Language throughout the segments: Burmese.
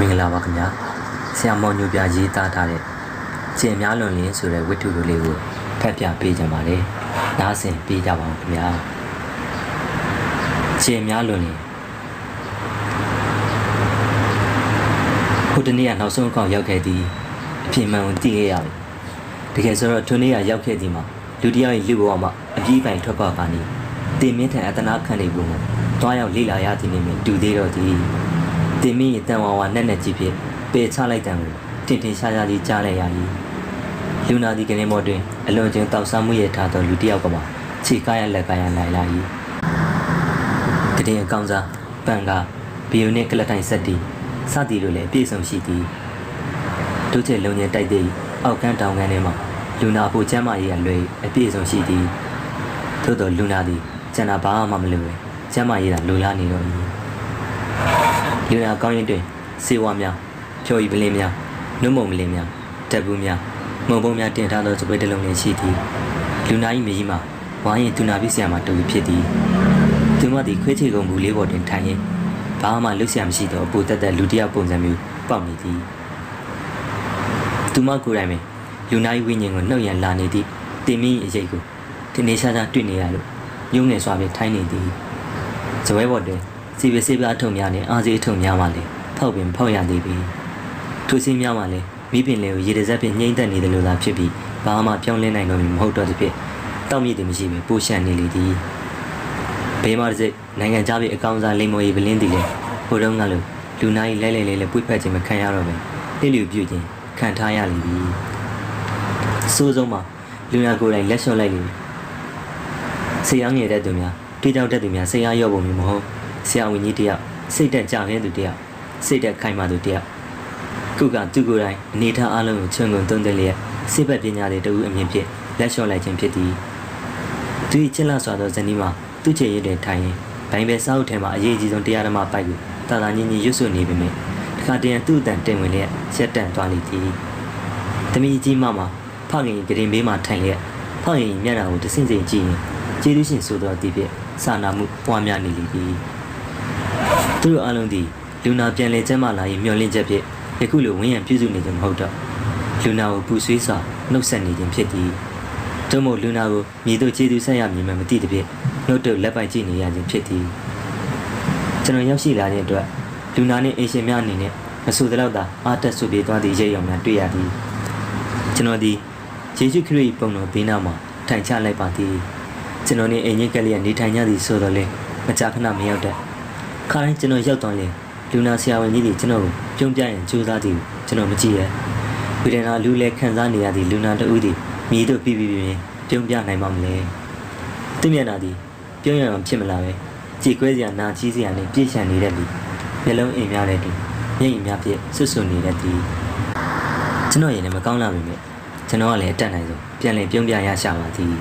မင်္ဂလာပါခင်ဗျာဆရာမောင်ညိုပြရေးသားထားတဲ့ကျင်များလွန်လင်းဆိုတဲ့ဝတ္ထုလေးကိုဖတ်ပြပေးကြပါလေနားဆင်ပေးကြပါဦးခင်ဗျာကျင်များလွန်လင်းဟိုတနေ့ကနောက်ဆုံးအခေါက်ရောက်ခဲ့သည်အပြင်းမှန်ကိုသိခဲ့ရတယ်တကယ်ဆိုတော့ထိုနေ့ကရောက်ခဲ့သည်မှာလူတစ်ယောက်ရဲ့လူဘဝမှာအပြေးပိုင်ထွက်ပေါက်ကနေတင်မင်းထံအတနာခံနေပုံကိုတွားရောက်လေ့လာရသည်နှင့်တူသေးတော့သည် တင်မင်းရဲ့တန်ဝါဝါနဲ့နဲ့ကြီးဖြင့်ပေချလိုက်တံကိုတင်တင်ရှားရှားလေးကြားလိုက်ရ၏လူနာဒီကနေမော်တွင်အလွန်ချင်းတောက်ဆမှုရထားသောလူတစ်ယောက်ကမှခြေကားရလက်ကားရနိုင်လာ၏တည်အကောင်စားပန်ကဘီယိုနှင့်ကလတိုင်ဆက်တီစသည်တို့လည်းအပြည့်စုံရှိသည်တို့ကျလုံငင်တိုက်သည့်အောက်ကန်းတောင်ကန်းထဲမှာလူနာဖို့ကျမ်းမာရေးအလွယ်အပြည့်စုံရှိသည်သို့တော်လူနာသည်ကျန်တာဘာမှမလိုပဲကျမ်းမာရေးသာလိုလားနေတော့၏ လူနာကောင်းရင်တွင်စေဝါများဖြော်ဤပလင်းများနှုတ်မုံပလင်းများတက်ဘူးများမုံပုံများတင်ထားသောစပွဲတစ်လုံးလည်းရှိသည်လူနာ၏မြေကြီးမှာဝိုင်းရင်သူနာပြဆရာမတူဖြစ်သည်သူမသည်ခွေးချေကုန်ဘူးလေးပေါ်တွင်ထိုင်ရင်းဘာမှလှုပ်ရှားမရှိသောအပူတက်တက်လူတစ်ယောက်ပုံစံမျိုးပေါက်နေသည်သူမကိုယ်တိုင်ပင်လူနာ၏ဝိညာဉ်ကိုနှုတ်ရန်လာနေသည့်တင်မင်း၏အရေးကိုဒီနေ့ရှားရှားတွေ့နေရလို့ညုံငယ်စွာဖြင့်ထိုင်းနေသည်ဇပွဲပေါ်တွင် စီပစေးပြားထုံများနှင့်အာစီထုံများမှလည်းဖောက်ပင်ဖောက်ရသည်ပင်ထိုစင်းများမှလည်းမိပင်လေးကိုရေတစက်ဖြင့်ညှိမ့်သက်နေတယ်လို့သာဖြစ်ပြီးဘာမှပြောင်းလဲနိုင်တော့မည်မဟုတ်တော့သည်ဖြင့်တောက်မြစ်သည်မရှိပင်ပိုရှန်နေလေသည်ဘေးမတစ်စိတ်နိုင်ငံသားပြည်အကောင်စားလိမ္မော်ရီပလင်းသည်လည်းဟိုတုန်းကလိုလူနာ၏လဲလဲလေးလေးပွေ့ဖက်ခြင်းမခံရတော့ပဲတိလူပြုခြင်းခံထားရလိမ့်ပြီစိုးဆုံးမှာလူနာကိုယ်တိုင်လက်လျှော့လိုက်လိမ့်မည်ဆေးရောင်းငယ်တဲ့သူများတွေးကြောက်တဲ့သူများဆေးအားရော့ပုံမျိုးမဟုတ် ဆရာဝန်ကြီးတယောက်စိတ်တက်ကြတဲ့သူတယောက်စိတ်တက်ခိုင်မာသူတယောက်ခုကသူကိုယ်တိုင်အနေထားအလုံးကိုချွန်ကုန်သွန်းတဲ့လျက်စိတ်ပတ်ပညာတွေတူအမြင်ဖြင့်လက်လျှော့လိုက်ခြင်းဖြစ်သည်သူ၏ချစ်လစွာသောဇနီးမှာသူ့ချေရည်တွေထိုင်ရင်ဘိုင်ပဲစားအုပ်ထဲမှာအရေးအကြီးဆုံးတရားဓမ္မပိုက်ကိုတာတာညင်ညင်ရွတ်ဆွနေပေမယ့်တခါတရံသူ့အတန်တင်ဝင်လျက်ရက်တန့်သွားလိမ့်သည်။သမီးကြီးမမှာဖခင်ကရင်ဘေးမှာထိုင်လျက်ဖခင်မျက်နှာကိုတဆင့်စင်ကြည့်ရင်ကျေးဇူးရှင်ဆိုသောအသည့်ဖြင့်စာနာမှုပွားများနေလိမ့်သည်။ သူတို့အလုံးသည်လူနာပြန်လည်ကျမ်းမာလာ၏မျှော်လင့်ချက်ဖြင့်ယခုလိုဝင်းရံပြုစုနေခြင်းမဟုတ်တော့လူနာကိုပူဆွေးစွာနှုတ်ဆက်နေခြင်းဖြစ်သည်။တို့မို့လူနာကိုမြေတို့ကျေးဇူးဆက်ရမည်မမသိတဲ့ဖြင့်နှုတ်တို့လက်ပိုက်ကြည့်နေရခြင်းဖြစ်သည်။ကျွန်တော်ရောက်ရှိလာတဲ့အတွက်လူနာနှင့်အင်ရှင်များအနေနဲ့မဆူတဲ့လောက်သာအားတက်ဆူပြေးသွားသည့်ရိပ်ရောင်များတွေ့ရသည်။ကျွန်တော်ဒီယေရှုခရစ်၏ပုံတော်ဘေးနားမှာထိုင်ချလိုက်ပါသည်။ကျွန်တော်နှင့်အိမ်ကြီးကလေးကနေထိုင်ကြသည်ဆိုတော့လေမကြာခဏမရောက်တဲ့ ခါတိုင်းကျွန်တော်ရောက်တော့ရင်လူနာဆရာဝန်ကြီးတွေကျွန်တော်ကိုပြုံးပြရင်ကြိုးစားသည်ကိုကျွန်တော်မကြည့်ရဝိဒနာလူလဲခံစားနေရသည့်လူနာတဦးသည်မိတို့ပြပြပြပြပြုံးပြနိုင်ပါမလဲသူမျက်နှာသည်ပြုံးရအောင်ဖြစ်မလာပဲကြည်ကွဲစရာနာကြီးစရာနဲ့ပြည့်ရှံနေတဲ့လူမျက်လုံးအိမ်များတဲ့သူမျက်ရည်များပြည့်ဆွတ်ဆွနေတဲ့သူကျွန်တော်ရင်လည်းမကောင်းလာပါဘူးကျွန်တော်ကလည်းအတက်နိုင်ဆုံးပြန်လည်ပြုံးပြရရှာပါသည်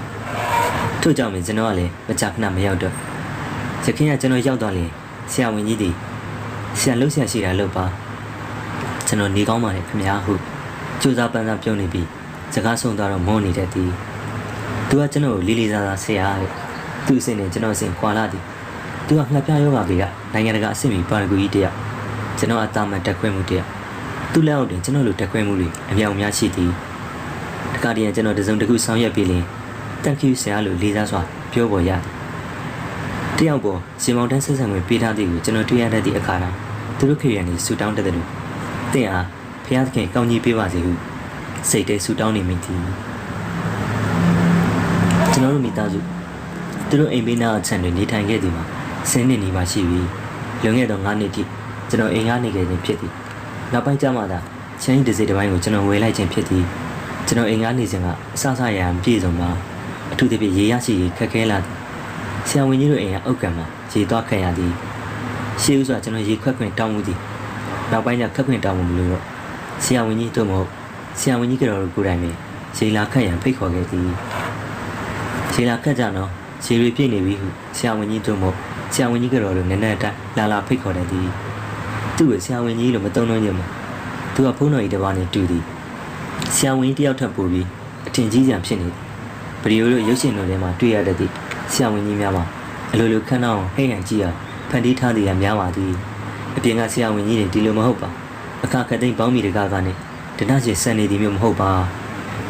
ထို့ကြောင့်မကျွန်တော်ကလည်းမကြာခဏမရောက်တော့ရခင်ကကျွန်တော်ရောက်တော့လေ ဆရာဝန်ကြီးသည်ဆရာလှုပ်ရှားရှိတာလှုပ်ပါကျွန်တော်နေကောင်းပါတယ်ခင်ဗျာဟုကြိုးစားပန်းစားပြုံးနေပြီးစကားဆုံးသွားတော့မုန်းနေတဲ့သည်သူကကျွန်တော်ကိုလေးလေးစားစားဆရာတဲ့သူ့အစင်နဲ့ကျွန်တော်အစင်ခွာလာသည်သူကငှက်ပြားယောဂဘေးကနိုင်ငံတကာအဆင့်မီပါရဂူကြီးတယောက်ကျွန်တော်အသားမှတက်ခွဲမှုတယောက်သူ့လက်အောက်တွင်ကျွန်တော်လိုတက်ခွဲမှုတွေအမြောက်များရှိသည်တခါတည်းကျွန်တော်တစုံတစ်ခုဆောင်ရွက်ပြီးလင် thank you ဆရာလို့လေးစားစွာပြောပေါ်ရတယ် တယောက်ပေါ်ရှင်မောင်တန်းဆက်ဆံဝင်ပေးထားသည်ကိုကျွန်တော်တွေ့ရတတ်သည့်အခါတိုင်းသူတို့ခေရန်နေဆူတောင်းတတ်တယ်လို့တင့်အားဖျားသခင်ကောင်းကြီးပေးပါစေဟုစိတ်ထဲဆူတောင်းနေမိသည်ကျွန်တော်တို့မိသားစုသူတို့အိမ်ဘေးနားအချမ်းတွေနေထိုင်ခဲ့သည်မှာဆင်းနေနေပါရှိပြီးလွန်ခဲ့သော9နှစ်တိကျွန်တော်အိမ်ကနေခဲ့ခြင်းဖြစ်သည်နောက်ပိုင်းကျမှသာချမ်းကြီးတစ်စိတ်တစ်ပိုင်းကိုကျွန်တော်ဝယ်လိုက်ခြင်းဖြစ်သည်ကျွန်တော်အိမ်ကနေစဉ်ကအဆအဆရံပြည့်စုံမှာအထူးသဖြင့်ရေရရှိရေးခက်ခဲလာသည် ဆရာဝန်ကြီးတို့အိမ်ကအုတ်ကံမှာရေသွားခံရသည်ရှေးဥစွာကျွန်တော်ရေခွက်ခွင်တောင်းမှုသည်နောက်ပိုင်းကျခက်ခွင်တောင်းမှုမလို့တော့ဆရာဝန်ကြီးတို့မဟုတ်ဆရာဝန်ကြီးကတော့ကိုယ်တိုင်ပဲရေလာခတ်ရန်ဖိတ်ခေါ်ခဲ့သည်ရေလာခတ်ကြတော့ရေတွေပြည့်နေပြီဟုဆရာဝန်ကြီးတို့မဟုတ်ဆရာဝန်ကြီးကတော့လည်းနည်းနည်းတိုင်းလာလာဖိတ်ခေါ်တယ်သည်သူ့ကိုဆရာဝန်ကြီးလို့မသုံးတော့ညမှာသူကဖုန်းတော်ကြီးတစ်ပါးနဲ့တူသည်ဆရာဝန်ကြီးတယောက်ထပ်ပို့ပြီးအထင်ကြီးစံဖြစ်နေသည်ဗီဒီယိုတို့ရုပ်ရှင်တွေထဲမှာတွေ့ရတတ်သည့် ဆရာဝန်ကြီးများမှာအလိုလိုခန့်အောင်ဟိတ်ဟန်ကြည့်ရဖန်တီးထားသည်ကများပါသည်အပြင်ကဆရာဝန်ကြီးတွေဒီလိုမဟုတ်ပါအခါခတ်သိမ်းပေါင်းမိတကားကနေဒနစီဆန်နေသည်မျိုးမဟုတ်ပါ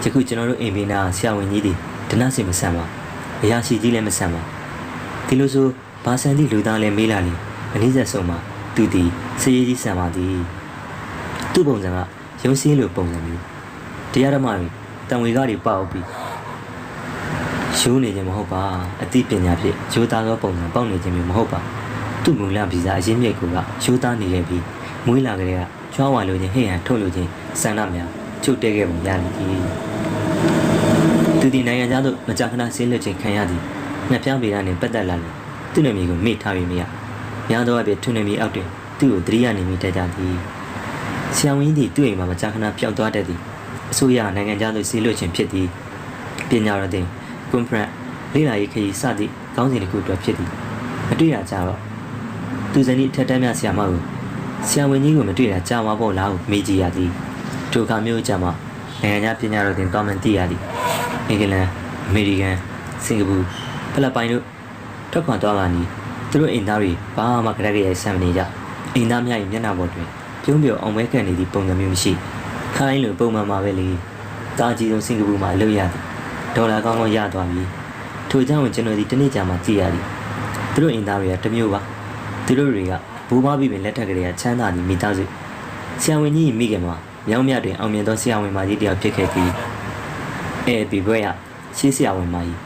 ယခုကျွန်တော်တို့အိမ်ဘေးနာဆရာဝန်ကြီးသည်ဒနစီမဆန်ပါအရာရှိကြီးလည်းမဆန်ပါဒီလိုဆိုဘာဆန်သည့်လူသားလည်းမေးလာလေအနည်းဆက်ဆုံးမှာသူသည်စည်ရည်ကြီးဆန်ပါသည်သူ့ပုံစံကရုံးစင်းလိုပုံစံမျိုးတရားဓမ္မတွေတံဝေကားတွေပေါက်ပြီး ရှိုးနေခြင်းမဟုတ်ပါအသိပညာဖြင့်ရိုးသားသောပုံစံပေါက်နေခြင်းမျိုးမဟုတ်ပါသူ့မူလဗီဇာအရင်းမြစ်ကရိုးသားနေခဲ့ပြီးမွေးလာကြတဲ့ကချွားဝါလိုခြင်းဟိဟန်ထုတ်လိုခြင်းဆန္ဒများချုပ်တဲခဲ့ပုံရလိမ့်သည်သူဒီနိုင်ငံသားတို့မကြာခဏဆင်းလွတ်ခြင်းခံရသည်ငှက်ပြားပေတာနှင့်ပတ်သက်လာလေသူ့နာမည်ကိုမေ့ထားပြီးမရများသောအဖြစ်သူ့နာမည်အောက်တွင်သူ့ကိုသတိရနေမိတတ်ကြသည်ဆရာဝန်ကြီးသည်သူ့အိမ်မှာမကြာခဏပျောက်သွားတတ်သည်အစိုးရနိုင်ငံသားတို့ဆင်းလွတ်ခြင်းဖြစ်သည်ပညာရတဲ့ကွ န်ဖရင့်လေးလာရေးခရီးစသည့်ခေါင်းစဉ်တစ်ခုအတွက်ဖြစ်သည်မတွေ့ရကြတော့သူဇနီးထက်တန်းများဆရာမကိုဆရာဝန်ကြီးကိုမတွေ့တာကြာမှာပေါ့လားဟုမေးကြည့်ရသည်ထိုအခါမျိုးကြမှာနိုင်ငံသားပညာတော်တင်တော်မှန်သိရသည်အင်္ဂလန်အမေရိကန်စင်ကာပူဖိလစ်ပိုင်တို့ထွက်ခွာသွားပါနီသူတို့အိမ်သားတွေဘာမှကြက်ကြဲဆမ်းမနေကြအိမ်သားများ၏မျက်နှာပေါ်တွင်ပြုံးပြောင်အောင်မဲကန်နေသည့်ပုံစံမျိုးမရှိခိုင်းလိုပုံမှန်ပါပဲလေတာကြီးဆုံးစင်ကာပူမှာအလုပ်ရသည် ဒေါ်လာကောင်းကောင်းရသွားပြီထို့ကြောင့်ကျွန်တော်ဒီတနေ့ကြာမှကြည့်ရသည်သူတို့အိမ်သားတွေကတစ်မျိုးပါသူတို့တွေကဘူမပြီးပင်လက်ထက်ကလေးကချမ်းသာပြီးမိသားစုဆရာဝန်ကြီးမိခင်မှာမြောင်းမြတွင်အောင်မြင်သောဆရာဝန်မကြီးတယောက်ဖြစ်ခဲ့ပြီးအဲဒီဘွဲရရှေးဆရာဝန်မကြီး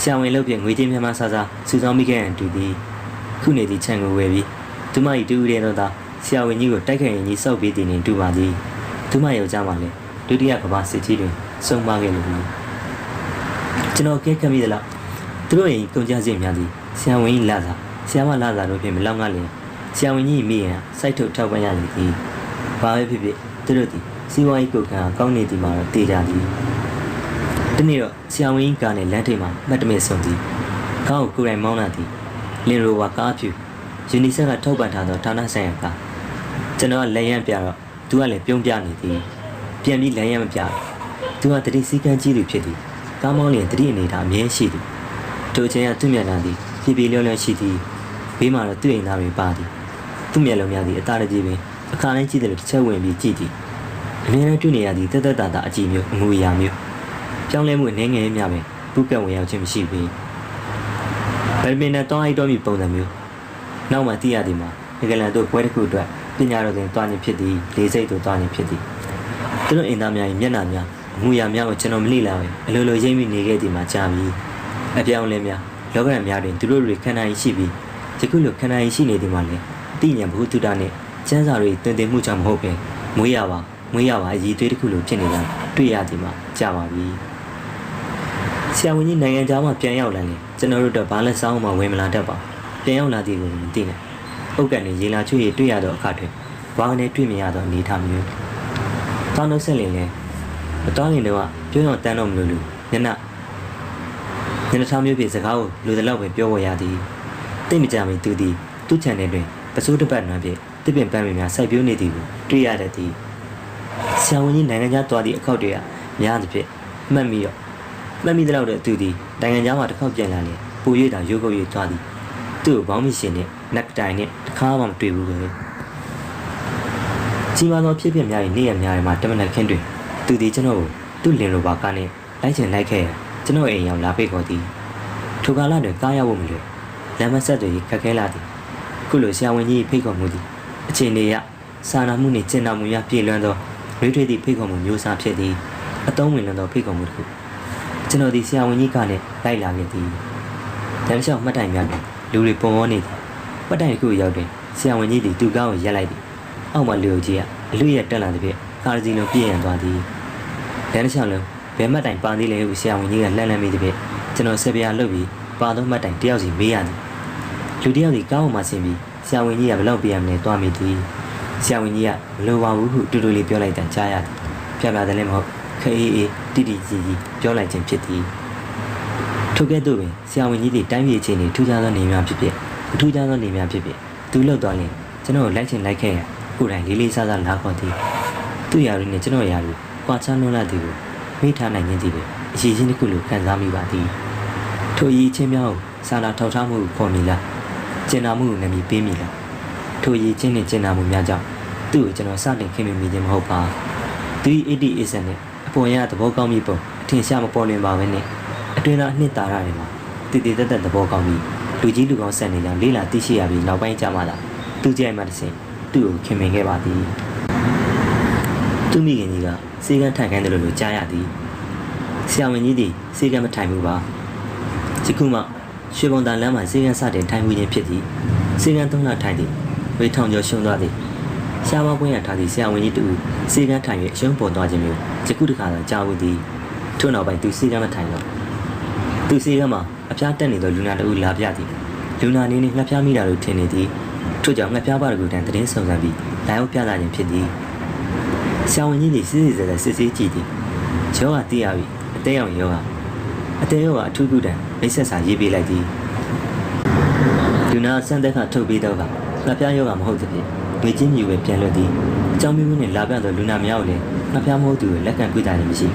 ဆရာဝန်လုပ်ပြငွေချင်းမြန်မာစားစားစူဆောင်းမိခဲ့ရန်တူသည်ခုနေသည့်ခြံကိုဝယ်ပြီးသူမ၏တူဦးတဲ့တော့သာဆရာဝန်ကြီးကိုတိုက်ခိုက်ရင်ကြီးစောက်ပြီးတည်နေတူပါသည်သူမယောက်ျားမှလည်းဒုတိယကမ္ဘာစစ်ကြီးတွင်ဆုံးပါခဲ့လိုပြီ ကျွန်တော်ကဲကမိသလားသူတို့ရင်ကုန်ကြစည်များသည်ဆရာဝန်ကြီးလာစားဆရာမလာစားတို့ဖြင့်မလောက်ငါလျင်ဆရာဝန်ကြီးမိရင်စိုက်ထုတ်ထောက်ပံ့ရလိမ့်သည်ဘာပဲဖြစ်ဖြစ်သူတို့သည်စီးပွားရေးကုတ်ခံကောင်းနေသည်မှာတော့တည်ကြသည်ဒီနေ့တော့ဆရာဝန်ကြီးကားနဲ့လမ်းထိပ်မှာမှတ်တမဲ့ဆုံးသည်ကားကိုကိုယ်တိုင်မောင်းလာသည်လင်ရိုဝါကားဖြူယူနီဆက်ကထောက်ပံ့ထားသောဌာနဆိုင်ရာကားကျွန်တော်ကလက်ရန်ပြတော့သူကလည်းပြုံးပြနေသည်ပြန်ပြီးလက်ရန်မပြသူကတတိစည်းကမ်းကြီးသူဖြစ်သည် ကားမောင်းလျင်တတိအနေထားအမြဲရှိသည်တို့ချင်းကသူ့မျက်နှာသည်ဖြည်းဖြည်းလျော့လျော့ရှိသည်ဘေးမှာတော့သူ့အိမ်သားတွေပါသည်သူ့မျက်လုံးများသည်အသားတကြီးပင်အခါတိုင်းကြည့်တယ်လို့တစ်ချက်ဝင်ပြီးကြည့်သည်အမြဲတမ်းတွေ့နေရသည်တက်တက်တာတာအကြည့်မျိုးအငူအရာမျိုးပြောင်းလဲမှုအနေငယ်များပဲပုကတ်ဝင်ရောက်ခြင်းမရှိပေဘယ်ပင်နဲ့တောင်းအိုက်တော်မီပုံစံမျိုးနောက်မှသိရသည်မှာအင်္ဂလန်တို့ပွဲတစ်ခုအတွက်ပညာတော်တင်တွားနေဖြစ်သည်လေးစိတ်တို့တွားနေဖြစ်သည်သူတို့အင်သားများ၏မျက်နှာများ အငူအရာများကိုကျွန်တော်မလိလာပဲအလိုလိုရိမ့်မိနေခဲ့သည်မှာကြာပြီအပြောင်းလဲများလောကရန်များတွင်သူတို့တွေခန္ဓာရည်ရှိပြီးယခုလိုခန္ဓာရည်ရှိနေသည်မှာလည်းအသိဉာဏ်ဘုသူတ္တနဲ့ကျမ်းစာတွေတွင်တင်မှုကြောင့်မဟုတ်ပဲမွေးရပါမွေးရပါအည်သွေးတစ်ခုလိုဖြစ်နေတာတွေ့ရသည်မှာကြာပါပြီဆရာဝန်ကြီးနိုင်ငံသားမှပြန်ရောက်လာရင်ကျွန်တော်တို့တော့ဘာလဲစောင်းမှဝင်မလာတတ်ပါပြန်ရောက်လာသည်ကိုမသိနဲ့ဥက္ကနေရေလာချွေရတွေ့ရတော့အခါတွင်ဘာကနေတွေ့မြင်ရတော့အနေထားမျိုးတောင်းတော့ဆက်လင်လဲ မတော်ရင်တော့ပြောတော့တန်းတော့မလို့လူညနာညနေသားမျိုးပြေစကားကိုလူတလောက်ပဲပြောဝရသည်တိတ်မကြမီသူသည်သူ့ channel တွင်ပစိုးတစ်ပတ်နွမ်းဖြင့်တစ်ပင်ပန်းပင်များစိုက်ပျိုးနေသည်ကိုတွေ့ရတတ်သည်ဆရာဝန်ကြီးနိုင်ငံခြားသွားသည့်အခောက်တွေကများသဖြင့်မှတ်မိတော့မှတ်မိတဲ့လောက်တဲ့သူသည်နိုင်ငံခြားမှာတစ်ခေါက်ပြန်လာရင်ပူ၍တာရုပ်ကုပ်၍သွားသည်သူ့ကိုဘောင်းမရှင်နဲ့နက်တိုင်နဲ့တစ်ခါမှမတွေ့ဘူးပဲကြီးမားသောဖြစ်ဖြစ်များ၏နေရများထဲမှာတမန်ခင်းတွင် သူသည်ကျွန်တော်ကိုသူ့လင်လိုပါကားနဲ့လိုက်ချင်လိုက်ခဲ့ရကျွန်တော်အိမ်ရောက်လာပိတ်ခေါ်သည်ထိုကာလတွင်ကားရဖို့မလွယ်လမ်းမဆက်တွေခက်ခဲလာသည်ခုလိုဆရာဝန်ကြီးဖိတ်ခေါ်မှုသည်အချိန်လေးရစာနာမှုနှင့်ကျင့်တော်မူရပြည့်လွန်းသောရွေးထွေးသည့်ဖိတ်ခေါ်မှုမျိုးစားဖြစ်သည်အတုံးဝင်လွန်းသောဖိတ်ခေါ်မှုတစ်ခုကျွန်တော်ဒီဆရာဝန်ကြီးကလည်းလိုက်လာခဲ့သည်တမ်းလျှောက်မှတ်တိုင်များတွင်လူတွေပုံပေါ်နေသည်မှတ်တိုင်တစ်ခုရောက်တွင်ဆရာဝန်ကြီးသည်သူ့ကားကိုရက်လိုက်သည်အောက်မှလူကြီးကအလူရက်တက်လာသည်ဖြင့်ကားစီလုံးပြည့်ရန်သွားသည် တမ်းလျှောက်လုံးဘယ်မှတ်တိုင်ပါသေးလဲဟုဆရာဝန်ကြီးကလှမ်းလှမ်းမိသည်ဖြင့်ကျွန်တော်ဆက်ပြားလုပ်ပြီးပါသောမှတ်တိုင်တယောက်စီမေးရသည်လူတယောက်စီကားပေါ်မှာဆင်းပြီးဆရာဝန်ကြီးကဘယ်လောက်ပြရမလဲတွားမိသည်ဆရာဝန်ကြီးကမလိုပါဘူးဟုတူတူလေးပြောလိုက်တဲ့ကြားရတယ်ပြပြတယ်လည်းမဟုတ်ခအေးအေးတိတိကြီးကြီးပြောလိုက်ခြင်းဖြစ်သည်ထို့ကဲ့သို့ပင်ဆရာဝန်ကြီးတွေတိုင်းပြည်ချင်းတွေထူးခြားသောနေများဖြစ်ဖြစ်မထူးခြားသောနေများဖြစ်ဖြစ်သူလှုပ်သွားရင်ကျွန်တော်လိုက်ချင်လိုက်ခဲ့ရကိုယ်တိုင်လေးလေးစားစားလာခေါ်သည်သူ့ယာရီနဲ့ကျွန်တော်ယာရီ ကွာချမ်းလွန်းလာသည်ကိုမိထားနိုင်ခြင်းသည်ပဲအရှိချင်းတစ်ခုလိုခံစားမိပါသည်ထိုရည်ချင်းများကိုစာနာထောက်ထားမှုကိုခေါ်မိလားကျင်နာမှုကိုနာမည်ပေးမိလားထိုရည်ချင်းနဲ့ကျင်နာမှုများကြောင့်သူသူ့ကိုကျွန်တော်စတင်ခင်မင်မိခြင်းမဟုတ်ပါ380 ASN နဲ့အပေါ်ရသဘောကောင်းပြီးပုံအထင်ရှားမပေါ်လွင်ပါပဲနဲ့အတွင်းသားအနှစ်သာရတွေမှာတည်တည်တက်တက်သဘောကောင်းပြီးလူကြီးလူကောင်းဆက်နေကြောင်းလေးလာသိရှိရပြီးနောက်ပိုင်းကျမှသာသူကြိုက်မှတစ်ဆင့်သူ့ကိုခင်မင်ခဲ့ပါသည် သူမိခင်ကြီးကစေကန်းထိုင်ခိုင်းတယ်လို့လို့ကြားရသည်ဆရာဝန်ကြီးသည်စေကန်းမထိုင်ဘူးပါဒီခုမှရွှေဘုံတန်လမ်းမှာစေကန်းစတင်ထိုင်မှုခြင်းဖြစ်သည်စေကန်းသုံးလထိုင်သည်ဝေးထောင်ကျော်ရှုံသွားသည်ရှားမပွင့်ရထားသည့်ဆရာဝန်ကြီးတူစေကန်းထိုင်၍အရှုံးပေါ်သွားခြင်းမျိုးယခုတခါတော့ကြားဘူးသည်ထို့နောက်ပိုင်းသူစေကန်းမထိုင်တော့သူစေကန်းမှာအဖျားတက်နေသောလူနာတူလာပြသည်လူနာနေနေငှက်ဖျားမိတာလို့ထင်နေသည်ထို့ကြောင့်ငှက်ဖျားပါတကူတန်သတင်းစုံစမ်းပြီးလိုင်းအောင်ပြသခြင်းဖြစ်သည် ဆရာဝန်ကြီးသည်စစ်စစ်စဲစဲစစ်ဆေးကြည့်သည်ယောဂသိရပြီအသေးအောင်ယောဂအသေးယောဂအထူးကုတန်မိတ်ဆက်စာရေးပေးလိုက်သည်လူနာစံတဲ့ခါထုတ်ပြီးတော့ကငှက်ဖျားယောဂမဟုတ်သဖြင့်ငွေချင်းမြူပဲပြန်လွတ်သည်အကြောင်းမျိုးနဲ့လာပြတော့လူနာများကိုလည်းငှက်ဖျားမဟုတ်သူကိုလက်ခံကြွတာလည်းမရှိ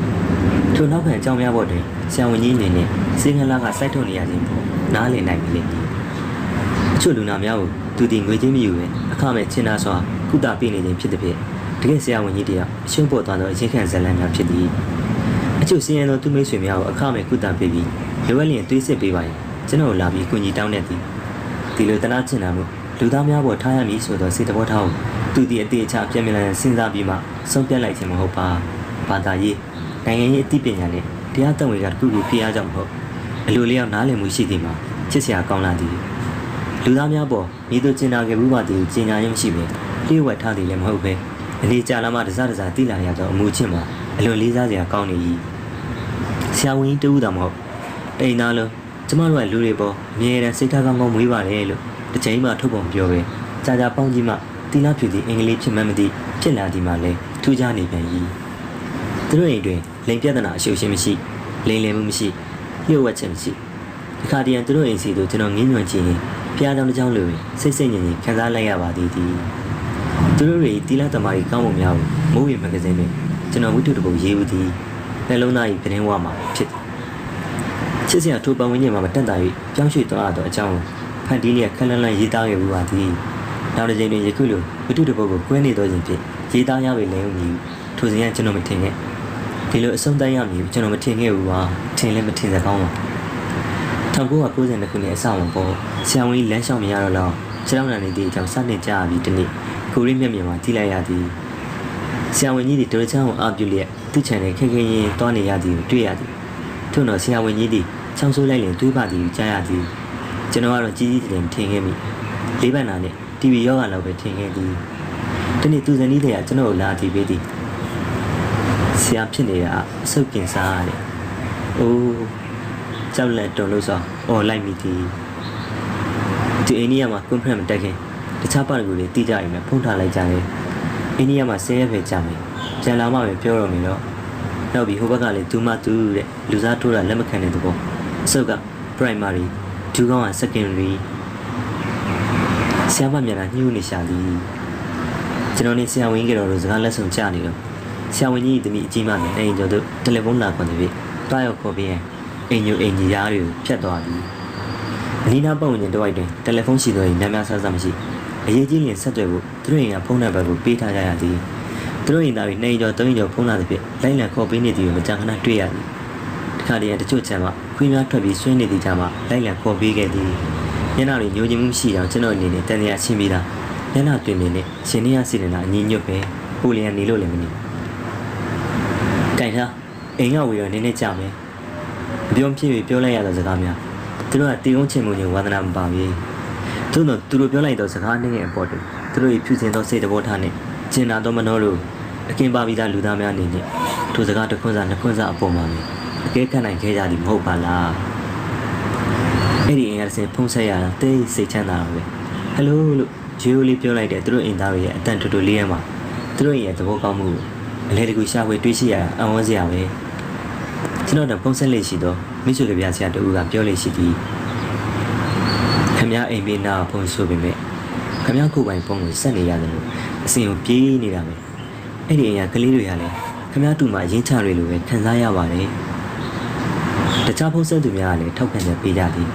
ထိုနောက်ခံအကြောင်းများပေါ်တွင်ဆရာဝန်ကြီးအနေနဲ့စေငလာကစိုက်ထုတ်နေရခြင်းပေါ့နားလည်နိုင်ပြီလေအချို့လူနာများကိုသူဒီငွေချင်းမြူပဲအခမဲ့ချင်းနာစွာကုသပေးနေခြင်းဖြစ်တဲ့ဖြင့် တကယ်ဆရာဝန်ကြီးတယောက်အရှုံးပေါ်သွားသောအချင်းခံဇလန်များဖြစ်သည်အချို့စင်းရဲသောသူမိတ်ဆွေများကိုအခမဲ့ကုသပေးပြီးလိုအပ်လျင်တွေးစစ်ပေးပါရင်ကျွန်တော်လာပြီးကူညီတောင်းတဲ့သည်ဒီလိုတနာကျင်တာမှုလူသားများပေါ်ထားရမည်ဆိုသောစိတ်တဘောထားကိုသူဒီအသေးအချာပြန်ပြန်လည်စဉ်းစားပြီးမှဆုံးဖြတ်လိုက်ခြင်းမဟုတ်ပါဘာသာရေးနိုင်ငံရေးအသိပညာနဲ့တရားတော်တွေကတစ်ခုခုပြရကြောင့်မဟုတ်အလိုလျောက်နားလည်မှုရှိသည်မှာချစ်စရာကောင်းလာသည်လူသားများပေါ်မိသူကျင်နာခဲ့ဘူးပါသည်ကိုကျင်ညာခြင်းမရှိပဲလျှို့ဝှက်ထားသည်လည်းမဟုတ်ပဲ အနေကြလာမှတစားတစားတိလာရသောအမှုချင်းမှာအလွန်လေးစားစရာကောင်းနေ၏ဆရာဝန်ကြီးတူတာမဟုတ်တိန်သားလုံးကျမတို့ကလူတွေပေါ်အမြဲတမ်းစိတ်ထားကောင်းကောင်းမွေးပါတယ်လို့တစ်ချိန်မှထုတ်ပုံပြောပဲကြာကြာပေါင်းကြီးမှတီလာဖြူသည်အင်္ဂလိပ်ဖြစ်မှန်းမသိဖြစ်လာသည်မှလည်းထူးခြားနေပြန်၏သူတို့အိမ်တွင်လိန်ပြဿနာအရှုပ်ရှင်းမရှိလိန်လည်မှုမရှိလျှို့ဝှက်ခြင်းမရှိဒီခါတည်းရန်သူတို့အိမ်စီတို့ကျွန်တော်ငင်းညွန်ကြည့်ရင်ဖျားကြောင်တစ်ကြောင်လိုပဲစိတ်စိတ်ညင်ညင်ခံစားလိုက်ရပါသည်သည် သူတို့တွေတီလာသမားကြီးကောင်းပုံများကိုမိုးရီမဂ္ဂဇင်းတွင်ကျွန်တော်ဝိတုတပုတ်ရေးဦးသည်နှလုံးသား၏ပြင်းဝမှာဖြစ်သည်ချစ်စရာထိုးပန်ဝင်းညင်မှာမတက်တာ၍ပြောင်းရွှေ့သွားရသောအကြောင်းကိုဖန်တီးလျက်ခက်လန်းလန်းရေးသားခဲ့ဘူးပါသည်နောက်တစ်ချိန်တွင်ယခုလိုဝိတုတပုတ်ကိုကွဲနေသောခြင်းဖြင့်ရေးသားရပေလဲဦးမည်ထိုစဉ်ကကျွန်တော်မထင်ခဲ့ဒီလိုအဆုံးတန်းရမည်ကျွန်တော်မထင်ခဲ့ဘူးပါထင်လည်းမထင်စကောင်းပါ1992ခုနှစ်အစမှာပေါ့ဆရာဝန်ကြီးလမ်းလျှောက်မရတော့လောက်ခြေထောက်နာနေသည့်အကြောင်းစတင်ကြရပြီးဒီနေ့ ကိုရီးမျက်မြင်မှာကြည့်လိုက်ရသည်ဆရာဝန်ကြီးဒီဒိုရချန်ကိုအားပြုလျက်သူ့ချန်နဲ့ခက်ခဲရင်တွားနေရသည်ကိုတွေ့ရသည်ထို့တော့ဆရာဝန်ကြီးသည်ချောင်းဆိုးလိုက်လင်တွေးပါသည်ကိုကြားရသည်ကျွန်တော်ကတော့ကြီးကြီးတင်ထင်ခဲ့မိလေးပန်နာနဲ့ TV ယောဂလောက်ပဲထင်ခဲ့သည်ဒီနေ့သူဇနီးတွေကကျွန်တော်ကိုလာတီးပေးသည်ဆရာဖြစ်နေတာအဆုတ်ကင်စားရတယ်။အိုးကြောက်လက်တုံလို့ဆိုအော်လိုက်မိသည်ဒီအိန္ဒိယမှာကွန်ဖရင့်မတက်ခင် တခြားပါတကူတွေတီးကြရင်လည်းဖုန်းထားလိုက်ကြတယ်အိန္ဒိယမှာဆင်းရဲပဲကြမယ်ပြန်လာမှပဲပြောတော့မယ်တော့နောက်ပြီးဟိုဘက်ကလည်းသူမသူတဲ့လူစားထိုးတာလက်မခံတဲ့သဘောအဆုတ်က primary ဒူကောင်က secondary ဆရာမမျက်နှာညှို့နေရှာသည်ကျွန်တော်နေဆရာဝန်ကြီးကတော့စကားလက်ဆောင်ကြနေတော့ဆရာဝန်ကြီးသမီးအကြီးမနဲ့အိမ်ကျော်တို့တယ်လီဖုန်းလာခွင့်ပြီးတွားရောက်ခေါ်ပြီးရင်အိမ်ညိုအိမ်ကြီးရားတွေကိုဖြတ်သွားသည်အနီးနားပတ်ဝန်းကျင်တစ်ဝိုက်တွင်တယ်လီဖုန်းရှိသောရင်များများဆဆမရှိ အရေးကြီးရင်ဆက်သွယ်ဖို့သူတို့အိမ်ကဖုန်းနံပါတ်ကိုပေးထားကြရသည်သူတို့အိမ်သားတွေနှစ်အိမ်ကျော်သုံးအိမ်ကျော်ဖုန်းလာသည်ဖြင့်လိုင်းလံခေါ်ပေးနေသည်ကိုမကြာခဏတွေ့ရသည်တခါတည်းတချို့ချမ်းမှာခွေးများထွက်ပြီးဆွေးနေသည့်ကြမှာလိုက်လံခေါ်ပေးခဲ့သည်ညနာတွေညိုချင်မှုမရှိအောင်ကျွန်တော်အနေနဲ့တန်တရားရှင်းပြီးသားညနာတွင်နေနဲ့ရှင်နေရစီနေတာအညီညွတ်ပဲဟိုလျန်နေလို့လည်းမနေတိုင်ထားအိမ်ကဝေရောနည်းနည်းကြမယ်အပြုံးဖြစ်ပြီးပြောလိုက်ရတဲ့စကားများသူတို့ကတီကုန်းချင်မှုညဝါသနာမပါဘူး သူတို့သူတို့ပြောလိုက်တဲ့စကားနဲ့အပေါ်တူသူတို့ဖြူစင်သောစိတ်တဘောထားနဲ့ကျင်နာတော်မနှောလို့အကင်ပါပြီးသားလူသားများအနေနဲ့ထိုစကားတစ်ခွန်းစားနှစ်ခွန်းစားအပေါ်မှာပဲအကဲခတ်နိုင်ခဲ့ကြသည်မဟုတ်ပါလားအဲ့ဒီအင်္ဂါစင်ဖုံးဆက်ရတာတိတ်စိတ်ချမ်းသာတာပဲဟယ်လိုလို့ဂျီယိုလေးပြောလိုက်တဲ့သူတို့အိမ်သားတွေရဲ့အတန်တူတူလေးရမှာသူတို့ရဲ့သဘောကောင်းမှုကိုအလဲတကူရှာဖွေတွေးရှိရတာအံ့ဩစရာပဲကျွန်တော်တို့ဖုံးဆက်လေးရှိတော့မိတ်ဆွေကြပြဆရာတူကပြောလေးရှိသည်ခ မည်းအိမ်ဘေးနာဖုံးဆိုပေမဲ့ခမည်းကိုယ်ပိုင်ဖုံးကိုဆက်နေရတယ်လို့အစင်ကိုပြေးနေတာပဲအဲ့ဒီအင်္ဂါကလေးတွေကလည်းခမည်းတူမှာရင်းချတွေလိုပဲခံစားရပါတယ်တခြားဖုန်းဆက်သူများကလည်းထောက်ခံချက်ပေးကြသည်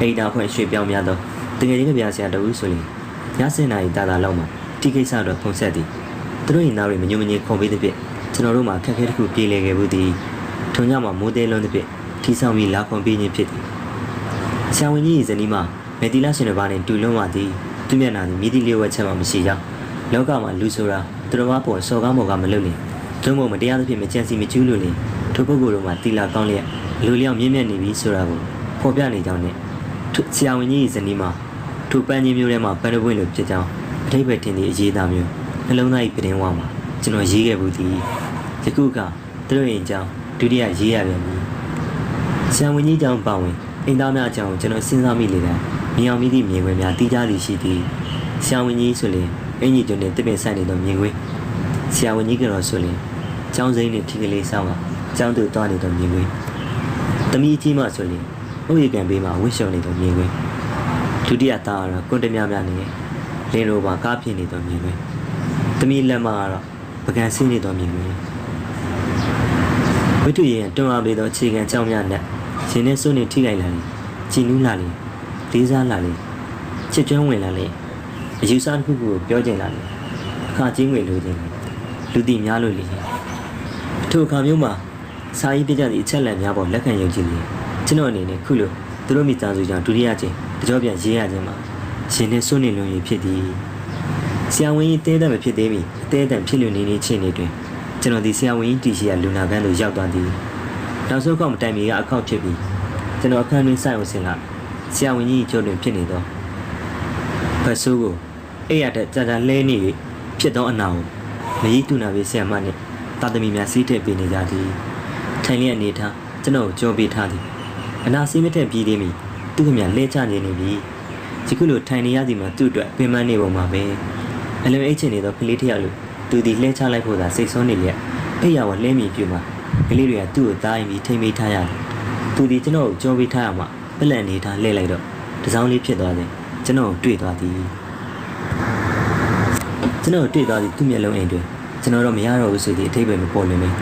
အိဒါဖွဲ့ရွှေပြောင်းများသောတကယ်ကြီးကပြဆရာတဦးဆိုရင်ညစင်နာရီတာတာလောက်မှာတိကိစ္စတော့ဖုန်းဆက်သည်သူတို့ရင်သားတွေမညွမငြင်းခုံပေးတဲ့ဖြစ်ကျွန်တော်တို့မှာခက်ခဲတစ်ခုပြေလည်ခဲ့ဘူးသည်ထုံညမှာမိုးသေးလုံးတဲ့ဖြစ်ထီဆောင်ပြီးလာခွန်ပေးခြင်းဖြစ်သည်ဆရာဝန်ကြီးရဲ့ဇနီးမှာ မေတီလာရှင်တစ်ပါးနဲ့တူလုံးပါသည်သူမျက်နှာသည်မြည်သည့်လျှို့ဝှက်ချက်မှမရှိကြောင်းလောကမှာလူဆိုတာသူတော်ဘာပေါ်စော်ကားမော်ကမလုပ်လင်သုံးဖို့မတရားသဖြင့်မကြံစီမကျူးလို့လင်ထိုပုဂ္ဂိုလ်တို့မှာတီလာကောင်းလျက်လူလျောက်မြင့်မြတ်နေပြီဆိုတာကိုဖော်ပြနေကြောင်းနဲ့ထိုဆရာဝန်ကြီးရဲ့ဇနီးမှာထိုပန်းချင်းမျိုးထဲမှာပန်းတပွင့်လိုဖြစ်ကြောင်းအထိပ္ပယ်ထင်သည့်အရေးသားမျိုးနှလုံးသား၏ပြတင်းဝါမှာကျွန်တော်ရေးခဲ့ဘူးသည်ယခုကသူတို့ရင်ကြောင်းဒုတိယရေးရပြန်ပြီဆရာဝန်ကြီးကြောင့်ပါဝင်အိမ်သားများအကြောင်းကျွန်တော်စဉ်းစားမိလေတယ် မြေအောင်မိသည့်မြေခွင်များတီးကြသည်ရှိသည်ဆရာဝန်ကြီးဆိုရင်အင်ကြီးကျွန်းနဲ့တပင်ဆိုင်နေသောမြေခွင်ဆရာဝန်ကြီးကတော့ဆိုရင်ကျောင်းစိမ်းနဲ့ထီကလေးဆောင်းကကျောင်းသူသွားနေသောမြေခွင်တမီးကြီးမှဆိုရင်ဥယျာဉ်ကံဘေးမှာဝှစ်ရှော်နေသောမြေခွင်ဒုတိယသားကတော့ကွန်တများများနေလင်းရိုပါကားဖြစ်နေသောမြေခွင်တမီးလက်မကတော့ပကံဆင်းနေသောမြေခွင်ဝိတုရဲ့တွန်းအားပေးသောအခြေခံကြောင်းများနဲ့ရှင်နဲ့စွန့်နေထိလိုက်လာတယ်ကြည်နူးလာတယ် လေးစားလာတယ်ချစ်ကျွမ်းဝင်လာတယ်အယူဆတစ်ခုခုကိုပြောကျင်လာတယ်အခါချင်းငွေလိုချင်တယ်လူတီများလို့လေထိုအခါမျိုးမှာစာရေးပြကြသည့်အချက်လက်များပေါ်လက်ခံယုံကြည်လေကျွန်တော်အနေနဲ့ခုလိုသူတို့မိသားစုကြောင့်ဒုတိယကျင်းတကြောပြန်ရေးရခြင်းမှာရှင်နဲ့စွန့်နေလွန်ရည်ဖြစ်သည်ဆရာဝန်ကြီးတဲတဲ့မဖြစ်သေးမီအသေးအတန်ဖြစ်လွန်နေနေချင်းနေတွင်ကျွန်တော်ဒီဆရာဝန်ကြီးတီရှိရလူနာကန်းသို့ရောက်သွားသည်နောက်ဆုံးကောက်မတိုင်မီကအခောက်ဖြစ်ပြီးကျွန်တော်အခန်းတွင်စိုက်အောင်ဆင်လာ ဆရာဝန်ကြီးကျိုးတွင်ဖြစ်နေသောဖတ်ဆိုးကိုအဲ့ရတဲ့ကြာကြာလဲနေ၍ဖြစ်သောအနာကိုမကြီးတူနာပေးဆရာမနှင့်တာသမီများစီးထည့်ပေးနေကြသည်ထိုင်လျက်အနေထားကျွန်တော်ကိုကြောပေးထားသည်အနာစီးမထက်ပြီးသေးမီသူ့ခင်ဗျလဲချနေနေပြီဒီခုလိုထိုင်နေရသည်မှာသူ့အတွက်ပင်ပန်းနေပုံမှာပဲအလွန်အိတ်ချင်နေသောကလေးတစ်ယောက်လိုသူသည်လှဲချလိုက်ဖို့သာစိတ်ဆိုးနေလျက်အိယာဝလဲမြည်ပြူမှာကလေးတွေကသူ့ကိုတားရင်ပြီးထိမ့်မိထားရတယ်သူသည်ကျွန်တော်ကိုကြောပေးထားရမှ ပလက်နေထားလှဲလိုက်တော့တစောင်းလေးဖြစ်သွားတယ်ကျွန်တော်ကိုတွေ့သွားသည်ကျွန်တော်ကိုတွေ့သွားသည်သူ့မျက်လုံးအိမ်တွင်ကျွန်တော်တော့မရတော့ဘူးဆိုသည်အထိပ္ပယ်မပေါ်လွင်မင်း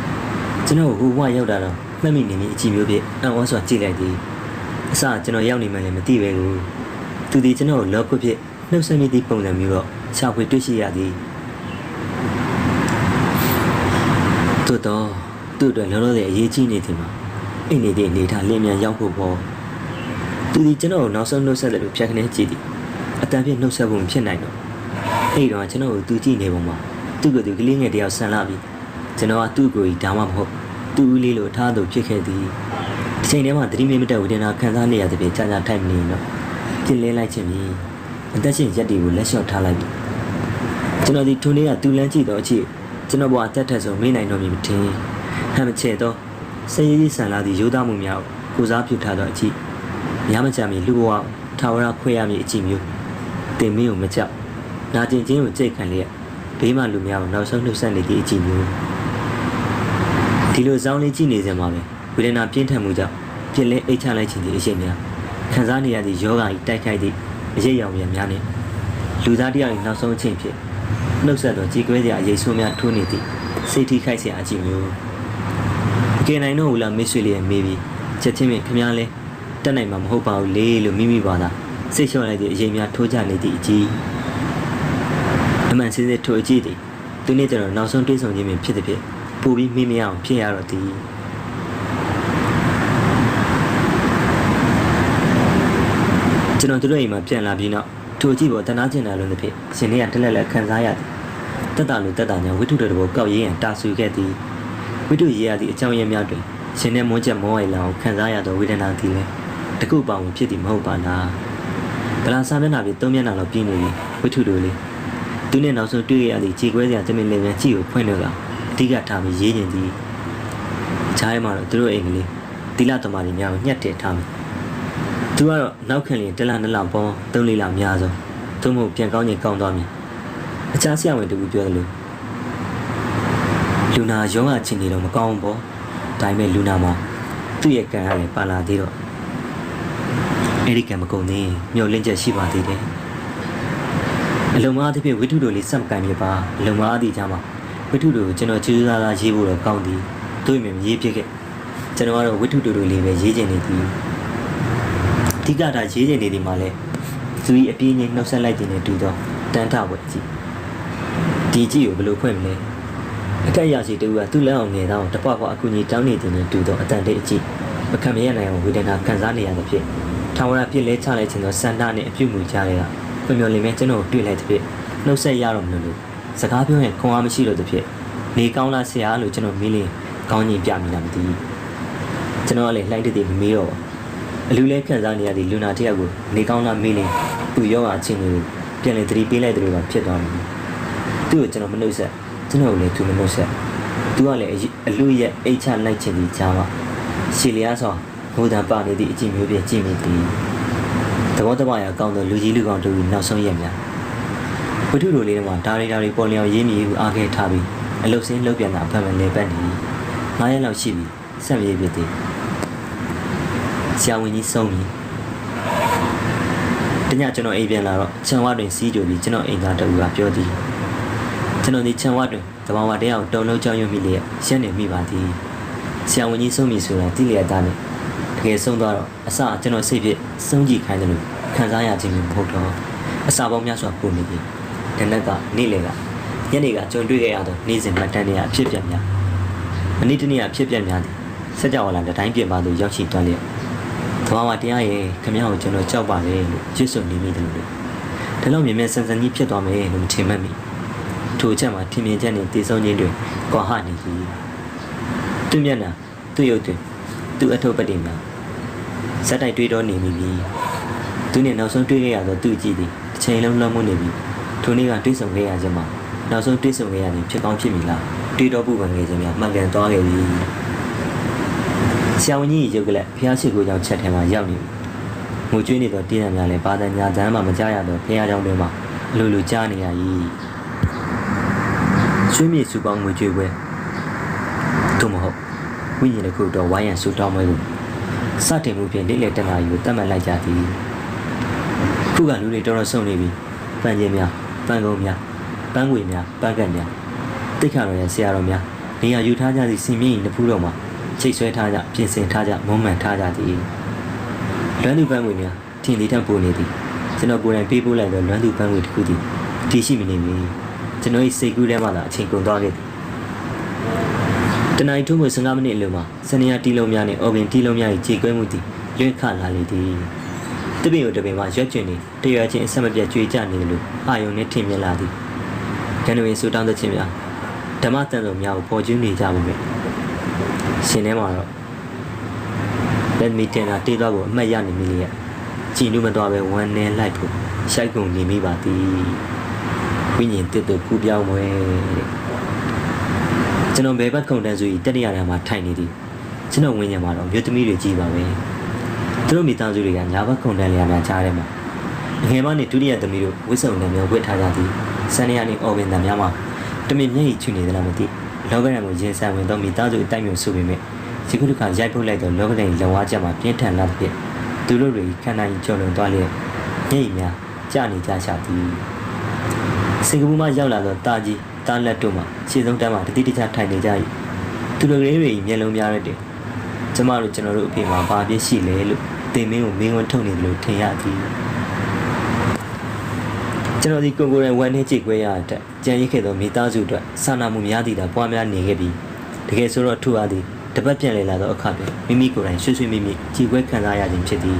ကျွန်တော်ကိုဟိုဘဝရောက်တာတော့မှတ်မိနေမိအကြည့်မျိုးဖြင့်အံ့ဩစွာကြည့်လိုက်သည်အစကျွန်တော်ရောက်နေမှလည်းမသိပဲကိုသူသည်ကျွန်တော်ကိုလော့ခွဖြစ်နှုတ်ဆက်မိသည့်ပုံစံမျိုးတော့ရှာဖွေတွေ့ရှိရသည်သို့တော့သူ့အတွက်လောလောဆယ်အရေးကြီးနေသည်မှာအိမ်နေတဲ့အနေထားလင်းမြန်ရောက်ဖို့ပေါ့ သူဒီကျွန်တော်ကိုနောက်ဆုံးနှုတ်ဆက်တယ်လို့ဖြတ်ခနဲကြည့်သည်အတန်ပြည့်နှုတ်ဆက်ဖို့မဖြစ်နိုင်တော့အဲ့တော့ကျွန်တော်ကိုသူကြည့်နေပုံမှာသူ့ကိုယ်သူကလေးငယ်တယောက်ဆန်လာပြီးကျွန်တော်ကသူ့ကိုယ်ကြီးဒါမှမဟုတ်သူ့ဦးလေးလိုအထားသူဖြစ်ခဲ့သည်ဒီချိန်ထဲမှာသတိမေ့မတက်ဝေဒနာခံစားနေရတဲ့ပြင်ကြာကြာထိုက်မနေတော့ပြင်းလဲလိုက်ခြင်းပြီးအသက်ရှင်ရက်တွေကိုလက်လျှော့ထားလိုက်ပြီကျွန်တော်ဒီထိုနေ့ကတူလန်းကြည့်တော့အချစ်ကျွန်တော်ဘဝအသက်ထက်ဆုံးမေးနိုင်တော့မည်မထင်ဟမ်မချေတော့စရေးကြီးဆန်လာသည့်ရိုးသားမှုများကိုကိုစားပြုထားတော့အချစ် ညမချမီလူဘဝထာဝရခွဲရမည်အချစ်မျိုးတင်မင်းကိုမကြောက်နာကျင်ချင်းကိုကြိတ်ခံလျက်ဘေးမှလူများကိုနောက်ဆုံးနှုတ်ဆက်နေသည့်အချစ်မျိုးဒီလိုစောင်းလေးကြည့်နေစမှာပဲဝေဒနာပြင်းထန်မှုကြောင့်ပြစ်လဲအိတ်ချလိုက်ခြင်းသည့်အရှိန်များခံစားနေရသည့်ယောဂ၏တိုက်ခိုက်သည့်အရေးရောင်ရများနဲ့လူသားတစ်ယောက်၏နောက်ဆုံးအချိန်ဖြစ်နှုတ်ဆက်သောကြည်ကွဲစရာအရေးဆိုးများထိုးနေသည့်စိတ်ထိခိုက်စရာအကြည့်မျိုးအကယ်နိုင်တော့ဟူလားမစ်ဆွေလေးရဲ့မေးပြီးချက်ချင်းပင်ခမားလဲ တက်နိုင်မှာမဟုတ်ပါဘူးလေလို့မိမိပါသာစိတ်လျှော့လိုက်သည့်အရေးများထိုးကြနေသည့်အကြည့်အမှန်စစ်စစ်ထိုအကြည့်သည်သူနဲ့ကျတော့နောက်ဆုံးတွေ့ဆုံခြင်းပင်ဖြစ်သည်ဖြင့်ပူပြီးမိမရအောင်ဖြစ်ရတော့သည်ကျွန်တော်တို့ရဲ့အိမ်မှာပြန်လာပြီးနောက်ထိုကြည့်ပေါ်တနာကျင်လာလို့တစ်ဖြစ်ရှင်လေးကတက်လက်လက်ခံစားရသည်တက်တာလို့တက်တာညာဝိထုတော်တဘောကောက်ရင်းရန်တာဆူခဲ့သည်ဝိထုရေးရသည့်အကြောင်းရင်းများတွင်ရှင်နဲ့မွန်းချက်မောအိုင်လောင်ခံစားရသောဝေဒနာသည်လည်း တခုပေါဝင်ဖြစ်သည်မဟုတ်ပါလားဗလာစာမျက်နှာပြီးသုံးမျက်နှာလောက်ပြင်းနေပြီဝိထုတို့လေးသူနဲ့နောက်ဆုံးတွေ့ရသည့်ခြေခွဲစရာတမင်လေးပဲကြည့်ကိုဖွင့်လို့ကအဓိကထားပြီးရေးကျင်သည်ခြားရမှာတော့သူတို့အိမ်ကလေးတိလသမารီများကိုညှက်တင်ထားမယ်သူကတော့နောက်ခင်လျင်တစ်လနှစ်လပေါင်းသုံးလေးလများဆုံးသို့မဟုတ်ပြန်ကောင်းရင်ကောင်းသွားမည်အခြားဆရာဝန်တူပြောတယ်လို့လူနာရောဂါချင်းနေတော့မကောင်းဘူးပေါ့ဒါပေမဲ့လူနာမှာသူ့ရဲ့ကံရတယ်ပါလာသေးတော့ အဲ့ဒီကံမကုန်သေးမျောလင့်ချက်ရှိပါသေးတယ်အလုံးမအားတစ်ဖြင့်ဝိထုတို့လေးစက်မကန်ပြပါအလုံးမအားသည်ကြမှာဝိထုတို့ကိုကျွန်တော်ကျေးဇူးသားသားရေးဖို့တော့ကောင်းသည်တို့ရင်မရေးဖြစ်ခဲ့ကျွန်တော်ကတော့ဝိထုတို့တို့လေးပဲရေးချင်နေသည်အဓိကဒါရေးချင်နေသည်မှာလဲသူဤအပြင်းကြီးနှုတ်ဆက်လိုက်တဲ့နဲ့တူတော့တန်ထဝဲကြည့်ဒီကြည့်ကိုဘယ်လိုဖွင့်မလဲအထက်ရရှိတူကသူ့လက်အောင်ငယ်သားကိုတပွားပွားအကူကြီးတောင်းနေတယ်နဲ့တူတော့အတန်တိတ်အကြည့်မခံမရနိုင်အောင်ဝေဒနာခံစားနေရသဖြင့် ထာဝရပြစ်လဲချလိုက်ခြင်းသောစန္ဒနဲ့အပြုတ်မှုကြတဲ့ကပျော်ပျော်လေးမဲ့ကျွန်တော်ကိုတွေ့လိုက်သဖြင့်နှုတ်ဆက်ရတော့မလို့လို့စကားပြောရင်ခွန်အားမရှိလို့သဖြင့်နေကောင်းလားဆရာလို့ကျွန်တော်မေးလင်းကောင်းကြီးပြမိတာမသိဘူးကျွန်တော်ကလည်းလှိုက်တည်တည်မမေးတော့ပါအလူလဲခံစားနေရသည့်လူနာတစ်ယောက်ကိုနေကောင်းလားမေးလင်းသူရောအချင်းကိုပြန်လေသတိပေးလိုက်တယ်လို့ပါဖြစ်သွားတယ်သူ့ကိုကျွန်တော်မနှုတ်ဆက်ကျွန်တော်ကိုလည်းသူမနှုတ်ဆက်သူကလည်းအလူရဲ့အိတ်ချလိုက်ခြင်းဒီကြားမှာရှီလျားဆိုဘု ဒ္ဓပါနေသည့်အကြည့်မျိုးပြကြည့်မိသည်သဘောတဘာရကောင်းသောလူကြီးလူကောင်တို့နောက်ဆုံးရက်များဝိထုလိုလေးတွေမှာဒါရီဒါရီပေါ်လျောင်ရေးမြည်ဟုအားခဲထားပြီးအလုတ်စင်းလုတ်ပြန်တာအဖက်မလဲပတ်နေငါးရက်လောက်ရှိပြီဆက်ပြေးဖြစ်သည်ဆရာဝန်ကြီးဆုံးပြီတညကျွန်တော်အိမ်ပြန်လာတော့ခြံဝတွင်စီးကြိုပြီးကျွန်တော်အိမ်သားတူကပြောသည်ကျွန်တော်ဒီခြံဝတွင်တဘာဝတရားကိုတုံလုံးကြောင်းရွမိလျက်ရှက်နေမိပါသည်ဆရာဝန်ကြီးဆုံးပြီဆိုတာတိလျက်သားနဲ့ တကယ်ဆုံးသွားတော့အစကျွန်တော်စိတ်ဖြစ်စုံကြည့်ခိုင်းတယ်လို့ခံစားရခြင်းမျိုးမဟုတ်တော့အစာပေါင်းများစွာပုံနေသည်တနက်ကနေ့လေကညနေကကြုံတွေ့ခဲ့ရသောနေ့စဉ်မှတ်တမ်းတွေအဖြစ်ပြများမနေ့တနေ့အဖြစ်ပြများသည်စက်ကြဝဠာတစ်တိုင်းပြင်ပါသို့ရောက်ရှိသွားလျက်သဘာဝတရားရဲ့ခမရကိုကျွန်တော်ကြောက်ပါတယ်လို့ရွတ်ဆိုနေမိတယ်လို့ဒါလောက်မြင်မြင်ဆန်ဆန်ကြီးဖြစ်သွားမယ်လို့မထင်မှတ်မိထိုအချက်မှာထင်မြင်ချက်နဲ့တည်ဆုံးခြင်းတွေကွာဟနေပြီသူမျက်နှာသူ့ရုပ်တွေသူ့အထုပ်ပတိမှာ စက်တိုက်တွေးတော့နေမိပြီသူနဲ့နောက်ဆုံးတွေ့ခဲ့ရတော့သူ့ကြည့်သည်တစ်ချိန်လုံးလွှမ်းမိုးနေပြီထိုနေ့ကတွေ့ဆုံခဲ့ရခြင်းမှာနောက်ဆုံးတွေ့ဆုံခဲ့ရရင်ဖြစ်ကောင်းဖြစ်မည်လားတွေ့တော့ပုပန်ငယ်ခြင်းများမှန်ကန်သွားခဲ့ပြီဆရာဝန်ကြီးရုပ်ကလေးဖះရှိကိုကြောင့်ချက်ထဲမှာရောက်နေပြီ။ငိုကြွေးနေတော့တင်းရများလဲပါဒညာဇမ်းမှမကြရတော့ဖះကြောင့်တွေမှာအလိုလိုကြားနေရည်။ရွှေမြေစုပေါင်းငွေကြွေးပွဲတို့မဟုတ်ဝိညာဉ်တစ်ခုတော့ဝိုင်းရန်ဆူတောင်းပွဲကို စတင်မှုဖြင့်လေးလေတနာယူကိုတတ်မှတ်လိုက်ကြသည်။ခုကလူတွေတော်တော်ဆုံနေပြီ။ပန်းချင်းများပန်းကုန်းများပန်းငွေများပန်းကတ်များတိတ်ခါတော်ရဲ့ဆရာတော်များနေရာယူထားကြသည့်စီမင်းကြီးနှစ်ဖူးတော်မှာချိတ်ဆွဲထားကြပြင်ဆင်ထားကြမုံမှန်ထားကြသည်လွမ်းသူပန်းဝင်များထင်လေးထပ်ပို့နေသည်ကျွန်တော်ကိုယ်တိုင်ပေးပို့လိုက်တော့လွမ်းသူပန်းဝင်တစ်ခုသည်တည်ရှိမနေမီကျွန်တော်၏စိတ်ကူးထဲမှသာအချိန်ကုန်သွားခဲ့သည် တနင်္ဂနွေထုံးမ15မိနစ်အလိုမှာစနေရတီလုံးများနှင့်အော်ဂင်တီလုံးများ၏ခြေကွဲမှုသည်လွင့်ခလာလေသည်တပင်ကိုတပင်မှရွက်ကျင်နေတရွယ်ချင်းအဆက်မပြတ်ကြွေကြနေလို့အာယုန်နှင့်ထင်မြင်လာသည်ကျန်တော်၏ဆူတောင်းသခြင်းများဓမ္မတန်တော်များကိုပေါ်ကျူးနေကြပါမယ်ရှင်ထဲမှာတော့လက်မီတင်တာတေးသွားကိုအမှတ်ရနေမိလေရဲ့ကြည်နုမသွားပဲဝမ်းနေလိုက်ဖို့ရှိုက်ကုန်နေမိပါသည်ဝိညာဉ်တစ်တို့ကူပြောင်းမွဲတဲ့ ကျွန်တော်ဘယ်ဘက်ခုံတန်းစုကြီးတက်ရရမှာထိုင်နေသည်ကျွန်တော်ဝိညာဉ်မှာတော့မြို့သမီးတွေကြီးပါပဲသူတို့မိသားစုတွေကညာဘက်ခုံတန်းလျာများကြားထဲမှာအငယ်မနဲ့ဒုတိယသမီးတို့ဝစ်စုံနဲ့မျိုးဝစ်ထားကြသည်စနေရနေအော်ဘင်တံများမှာတမင်မျက်ရည်ချွနေသလားမသိလောကရန်ကိုရင်ဆိုင်ဝင်တော့မိသားစုအတိုင်းမျိုးဆိုပေမဲ့ဒီခုတစ်ခါရိုက်ဖို့လိုက်တော့လောကရန်လောဝါချက်မှာပြင်းထန်လာတဲ့သူတို့တွေခန္ဓာကြီးကြော်လွန်သွားလျက်မျက်ရည်များကျနေကြရှာသည် စင်ကာပူမှာရောက်လာတော့တာကြီးတားလက်တို့မှာခြေဆုံးတန်းမှာတတိတခြားထိုင်နေကြ၏သူတို့ကလေးတွေမျက်လုံးများရတယ်ကျမတို့ကျွန်တော်တို့အဖေမှာဘာပြစ်ရှိလဲလို့တင်မင်းကိုမင်းဝင်ထုတ်နေတယ်လို့ထင်ရသည်ကျွန်တော်ဒီကိုကိုယ်တိုင်ဝမ်းနေကြည့်ခွဲရတဲ့ကြံရစ်ခဲ့သောမိသားစုအတွက်စာနာမှုများသည့်တာပွားများနေခဲ့ပြီးတကယ်ဆိုတော့ထူအားသည်တပတ်ပြန်လေလာသောအခါတွင်မိမိကိုယ်တိုင်ဆွေးဆွေးမိမိကြည်ခွဲခံစားရခြင်းဖြစ်သည်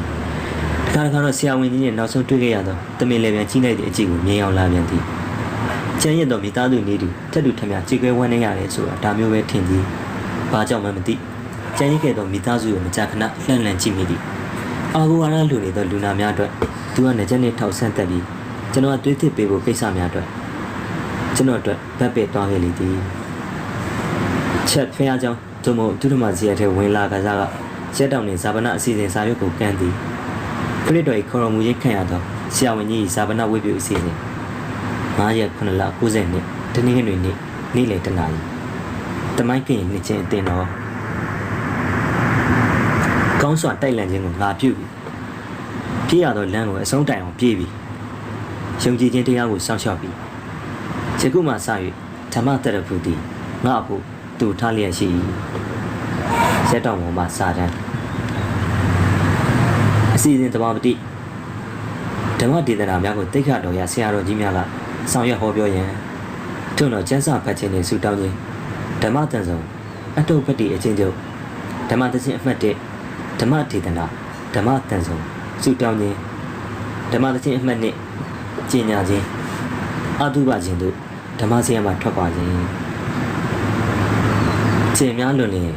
တခါတခါတော့ဆရာဝန်ကြီးနဲ့နောက်ဆုံးတွေ့ခဲ့ရသောတမင်လည်းပြန်ကြီးလိုက်တဲ့အကြည့်ကိုမြင်အောင်လာပြန်သည် ကြံရစ်သောမိသားစုနေသူတက်တူထမြကြည်ခွဲဝမ်းနေရတယ်ဆိုတာဒါမျိုးပဲထင်သည်ဘာကြောင့်မှမသိကြံရစ်ခဲ့သောမိသားစုကိုမကြာခဏလှမ်းလှမ်းကြည့်မိသည်အာဂူဝါရလူနေသောလူနာများအတွက်သူကငကြက်နဲ့ထောက်ဆန့်တက်ပြီးကျွန်တော်ကတွေးသစ်ပေးဖို့ကိစ္စများအတွက်ကျွန်တော်အတွက်ဗတ်ပစ်သွားခဲ့လေသည်ချက်ဖះကြောင့်သူမို့ဒုဓမ္မဇီယထဲဝင်လာကစားကရက်တောင်နေဇာပနာအစီအစဉ်စာရွက်ကိုကန်သည်ခရစ်တော်၏ခေါ်တော်မူရေးခံရသောဆရာဝန်ကြီးဇာပနာဝိပ္ပုအစီအစဉ် 9ရက်9လ90နှစ်တနင်္ဂနွေနေ့နေ့လယ်တနာရီတမိုင်းကရင်နှစ်ချင်းအတင်တော်ကောင်းစွာတိုက်လန့်ခြင်းကိုငါပြုပြီပြေးရသောလမ်းကိုအဆုံးတိုင်အောင်ပြေးပြီယုံကြည်ခြင်းတရားကိုစောင့်ရှောက်ပြီးယခုမှစ၍ဓမ္မတရဖုတိငါအဖို့တူထားလျက်ရှိ၏ရက်တော်ပေါ်မှစာတန်းအစီအစဉ်တဘာပတိဓမ္မဒေသနာများကိုတိတ်ခတ်တော်ရဆရာတော်ကြီးများက ဆောင်ရွက်ဟောပြောရန်ထထို့နောက်ကျမ်းစာဖတ်ခြင်းနဲ့ဆုတောင်းခြင်းဓမ္မတန်ဆောင်အတုပ္ပတ္တိအချင်းချုပ်ဓမ္မသခြင်းအမှတ်1ဓမ္မဒေသနာဓမ္မတန်ဆောင်ဆုတောင်းခြင်းဓမ္မသခြင်းအမှတ်2ကျင့်ညာခြင်းအတုပခြင်းတို့ဓမ္မစရမှာထွက်ပါခြင်းကျင့်များလွန်လျင်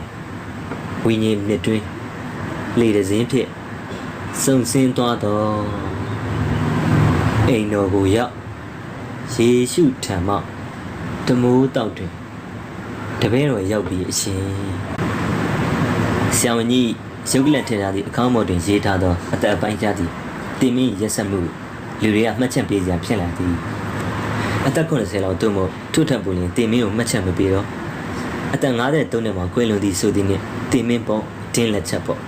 ဝိညာဉ်နှစ်တွင်းလေတစင်းဖြစ်စုံစင်းသွားတော့အိမ်တော်ကိုရောက် ယေရှုထံမှတမိုးတောက်တွင်တပည့်တော်ရောက်ပြီးအရှင်ဆရာဝန်ကြီးရုပ်လက်ထင်ထားသည့်အကောင့်ပေါ်တွင်ရေးထားသောအသက်အပိုင်းကြားသည်တင်မင်းရက်ဆက်မှုလူတွေကမှတ်ချက်ပေးစရာဖြစ်လာသည်အသက်80လောက်တို့မို့ထုထပ်ပူလင်တင်မင်းကိုမှတ်ချက်မပေးတော့အသက်53နှစ်မှာကွယ်လွန်သည့်ဆိုသည်နှင့်တင်မင်းပေါ့တင်းလက်ချက်ပေါ့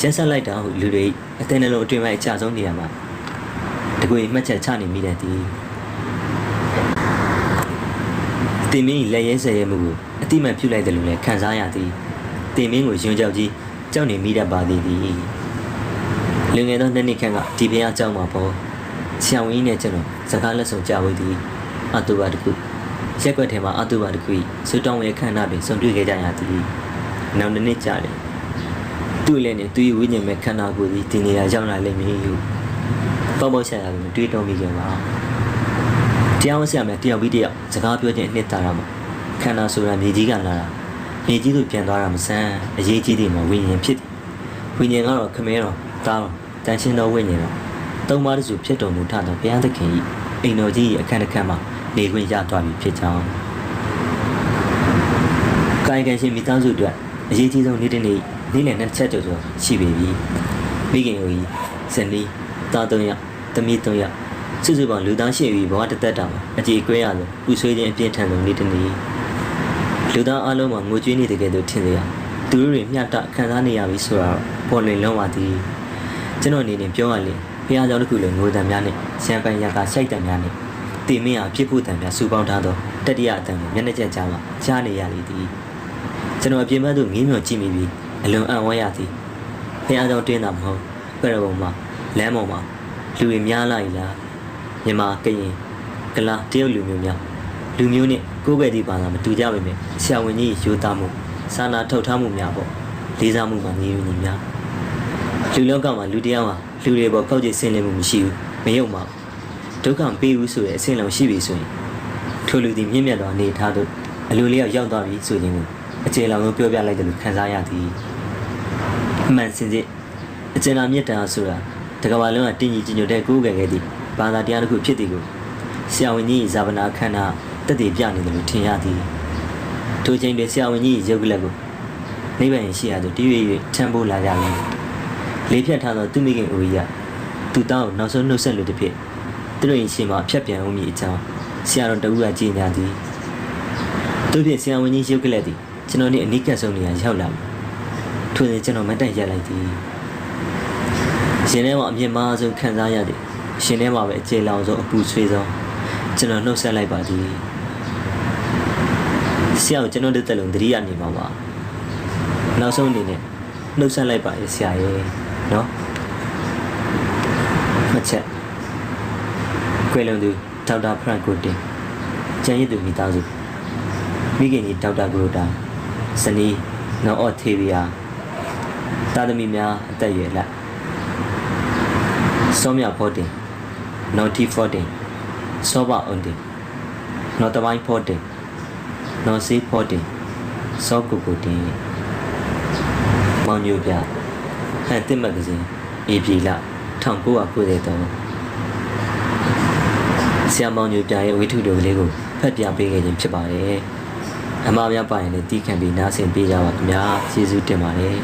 ရက်ဆက်လိုက်တာဟုလူတွေအသက်နှလုံးအတွင်းပိုင်းအချဆုံးနေရာမှာတကွေမှတ်ချက်ချနေမိတဲ့သည် တင်မင်း၏လက်ရဲဆဲရဲမှုကိုအတိမတ်ပြုလိုက်တယ်လို့လည်းခံစားရသည်တင်မင်းကိုယွန်းကြောက်ကြီးကြောက်နေမိတတ်ပါသည်သည်လူငယ်သောနှစ်နှစ်ခန့်ကဒီဘုရားကျောင်းမှာပေါ်ဆရာဝန်ကြီးနဲ့ကျွန်တော်စကားလက်ဆောင်ကြဝေးသည်အတူပါတခုရက်ွက်ထဲမှာအတူပါတခုစူတောင်းဝဲခန္ဓာတွင်ဆုံတွေ့ခဲ့ကြရသည်နောက်တစ်နှစ်ကြာတယ်သူ့လည်းနဲ့သူ့၏ဝိညာဉ်မဲ့ခန္ဓာကိုယ်သည်ဒီနေရာရောက်လာလိမ့်မည်ဟုပေါ့ပေါ့ရှာရှာကိုတွေးတောမိကြပါ တရားဝင်ဆရာများတယောက်ပြီးတယောက်စကားပြောခြင်းအနှစ်သာရမှာခန္ဓာဆိုတာမြေကြီးကလာတာမြေကြီးကိုပြန်သွားတာမဆန်းအရေးကြီးတယ်မှာဝိညာဉ်ဖြစ်တယ်ဝိညာဉ်ကတော့ခမဲတော်တားတော်တန်ရှင်းသောဝိညာဉ်တော်သုံးပါးတစုဖြစ်တော်မူထသောဘုရားသခင်၏အိမ်တော်ကြီး၏အခန်းတစ်ခန်းမှာနေခွင့်ရသွားပြီဖြစ်ကြောင်းကာယကံရှင်မိသားစုအတွက်အရေးကြီးဆုံးနေ့တစ်နေ့နေ့လည်နှစ်ချက်ကျော်ကျော်ရှိပေပြီမိခင်ကိုကြီးဇနီးသားသုံးယောက်သမီးသုံးယောက် စုစုပေါင်းလူသားရှိပြီးဘဝတစ်သက်တာမှာအကြည်ကွဲရလို့ပူဆွေးခြင်းအပြင်းထန်ဆုံးနေ့တစ်နေ့လူသားအလုံးမှာငိုကြွေးနေတကယ်လို့ထင်ကြရသူတို့တွေမျှတခံစားနေရပြီဆိုတာပေါ်လွင်လုံးပါသည်ကျွန်တော်အနေနဲ့ပြောရရင်ဘုရားကျောင်းတစ်ခုလုံးငိုတံများနဲ့ရှမ်းပန်းရကာရှိုက်တံများနဲ့တင်မင်းအားဖြစ်ဖို့တံများစူပေါင်းထားသောတတိယအတန်ကိုမျက်နှာကျကြားမှာကြားနေရလေသည်ကျွန်တော်အပြင်ဘက်သို့ငင်းမြော်ကြည့်မိပြီးအလွန်အံ့ဩရသည်ဘုရားကျောင်းတင်းတာမဟုတ်ပြရပုံမှာလမ်းပေါ်မှာလူတွေများလာ E လား မြန်မာကရင်ကလာတရုတ်လူမျိုးများလူမျိုးနဲ့ကိုယ်ပဲ့ဒီပါလာမတူကြပါပဲဆရာဝန်ကြီးယူသားမှုစာနာထုတ်ထားမှုများပေါ့လေးစားမှုမှာညီညီများလူလောကမှာလူတရားမှာလူတွေပေါ်ကောက်ကျစ်ဆင်းလင်းမှုမရှိဘူးမယုံပါဘူးဒုက္ခမပေးဘူးဆိုတဲ့အဆင့်လုံးရှိပြီဆိုရင်ထိုလူသည်မြင့်မြတ်သောအနေထားသို့အလိုလျောက်ရောက်သွားပြီဆိုခြင်းကိုအကျေလောင်ဆုံးပြောပြလိုက်တယ်လို့ခံစားရသည်အမှန်စင်စစ်အကျေလာမြတ်တာဆိုတာတကဘာလုံးကတင်းကြီးကြီးညိုတဲ့ကိုယ်ကယ်ခဲ့သည် ဘာသာတရားတစ်ခုဖြစ်သည်ကိုဆရာဝန်ကြီးဇာဗနာခန္ဓာတက်တည်ပြနေတယ်လို့ထင်ရသည်ထိုချိန်တွင်ဆရာဝန်ကြီးရုပ်ကလပ်ကိုနိဗ္ဗာန်ရှိရာသို့တည်ရ၍ထံပိုးလာကြပြီလေးဖြတ်ထားသောသူမိခင်အိုကြီးကသူတောင်းနောက်ဆုံးနှုတ်ဆက်လို့တစ်ဖြစ်သူတို့ရင်ရှင်မှာဖြတ်ပြန်ဦးမည်အကြောင်းဆရာတော်တဦးကကြေညာသည်သူဖြင့်ဆရာဝန်ကြီးရုပ်ကလပ်သည်ကျွန်တော်နှင့်အနိကဆုံးနေရာရောက်လာပြီထိုစဉ်ကျွန်တော်မတ်တက်ရက်လိုက်သည်ရှင်ထဲမှာအမြင့်မားဆုံးခံစားရသည် ရှင်ထဲမှာပဲအကျေလောင်ဆုံးအပူဆွေးဆုံးကျွန်တော်နှုတ်ဆက်လိုက်ပါသည်ဆရာကိုကျွန်တော်တို့တက်လုံးသတိရနေမှာပါနောက်ဆုံးအနေနဲ့နှုတ်ဆက်လိုက်ပါရဲ့ဆရာရဲ့နော်မှတ်ချက်ကွယ်လွန်သူဒေါက်တာဖရန့်ကိုတင်ကျန်ရည်သူမိသားစုမိခင်ကြီးဒေါက်တာဂရိုတာဇနီးနော်အော့ထေဗီယာတာသမီများအသက်အရွယ်လက်စောမြဖောတင် Naughty 14 Soba Undi Notabai 14 Nosi 14 Sokukuti မောင်ညိုပြဟန်တစ်မဂ္ဂဇင်းအေပြည်လ1993ဆရာမောင်ညိုပြရဲ့ဝိထုတော်ကလေးကိုဖတ်ပြပေးခဲ့ခြင်းဖြစ်ပါတယ်အမှားများပါရင်လည်းတီးခံပြီးနားဆင်ပေးကြပါခင်ဗျာကျေးဇူးတင်ပါတယ်